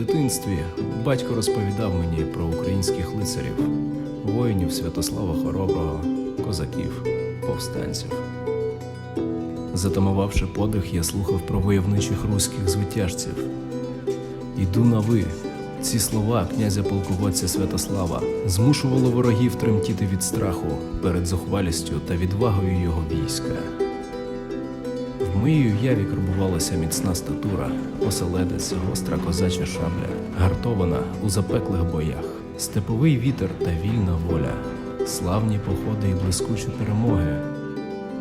дитинстві батько розповідав мені про українських лицарів, воїнів Святослава Хороброго, козаків, повстанців. Затамувавши подих, я слухав про войовничих руських звитяжців. Іду на ви. Ці слова князя полководця Святослава змушували ворогів тремтіти від страху перед зухвалістю та відвагою його війська. В моїй уяві карбувалася міцна статура, оселедець, гостра козача шабля, гартована у запеклих боях, степовий вітер та вільна воля, славні походи і блискучі перемоги.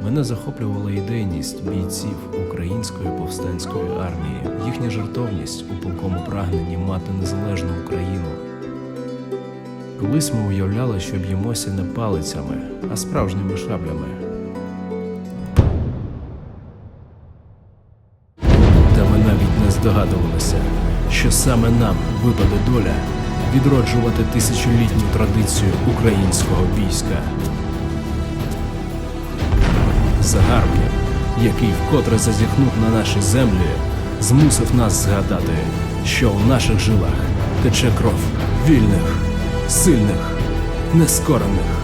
Мене захоплювала ідейність бійців української повстанської армії, їхня жертовність у палкому прагненні мати незалежну Україну. Колись ми уявляли, що б'ємося не палицями, а справжніми шаблями. Навіть не здогадувалися, що саме нам випаде доля відроджувати тисячолітню традицію українського війська. Загарбник, який вкотре зазіхнув на наші землі, змусив нас згадати, що у наших жилах тече кров вільних, сильних, нескорених